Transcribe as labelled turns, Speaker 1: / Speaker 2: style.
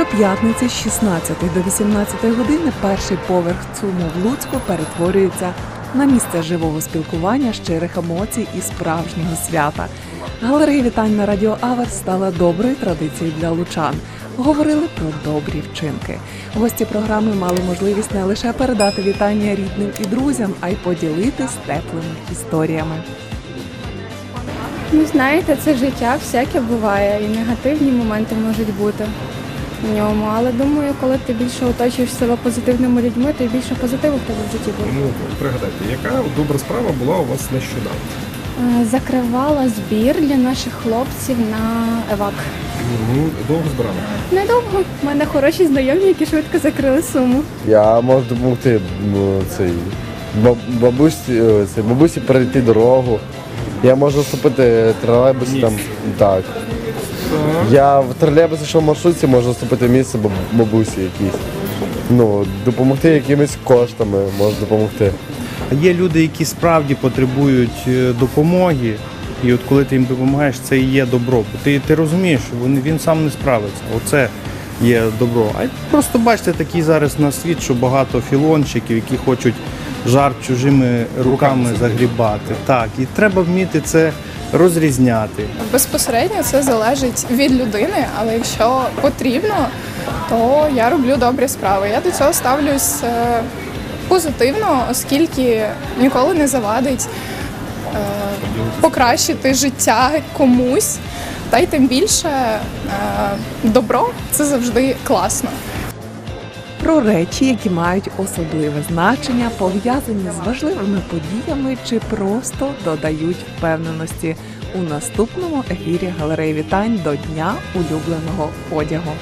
Speaker 1: Щоп'ятниці з 16 до 18 години перший поверх ЦУМу в Луцьку перетворюється на місце живого спілкування, щирих емоцій і справжнього свята. Галерея вітань на радіо Аверс стала доброю традицією для лучан. Говорили про добрі вчинки. Гості програми мали можливість не лише передати вітання рідним і друзям, а й поділитись теплими історіями.
Speaker 2: Ну, знаєте, це життя всяке буває, і негативні моменти можуть бути в ньому. Але думаю, коли ти більше оточуєш себе позитивними людьми, то й більше позитиву в тебе в житті буде.
Speaker 3: Ну, пригадайте, яка добра справа була у вас нещодавно?
Speaker 2: Е, Закривала збір для наших хлопців на евак.
Speaker 3: Ну, довго збирали.
Speaker 2: Недовго. У мене хороші знайомі, які швидко закрили суму.
Speaker 4: Я можу допомогти ну, цей, бабусі, е, цей, бабусі перейти дорогу. Я можу вступити в тролейбусі там. Так. Я в тролейбусі, що в маршрутці, можу вступити в місце баб- бабусі якісь. Ну, допомогти якимись коштами, можу допомогти.
Speaker 5: Є люди, які справді потребують е, допомоги, і от коли ти їм допомагаєш, це і є добро. Ти, ти розумієш, що він, він сам не справиться. Оце є добро. А просто бачите, такий зараз на світ, що багато філончиків, які хочуть жар чужими руками загрібати. Так, і треба вміти це розрізняти.
Speaker 6: Безпосередньо це залежить від людини, але якщо потрібно, то я роблю добрі справи. Я до цього ставлюсь е, позитивно, оскільки ніколи не завадить е, покращити життя комусь. Та й тим більше е, добро це завжди класно.
Speaker 1: Про речі, які мають особливе значення, пов'язані з важливими подіями чи просто додають впевненості у наступному ефірі галереї вітань до Дня улюбленого одягу.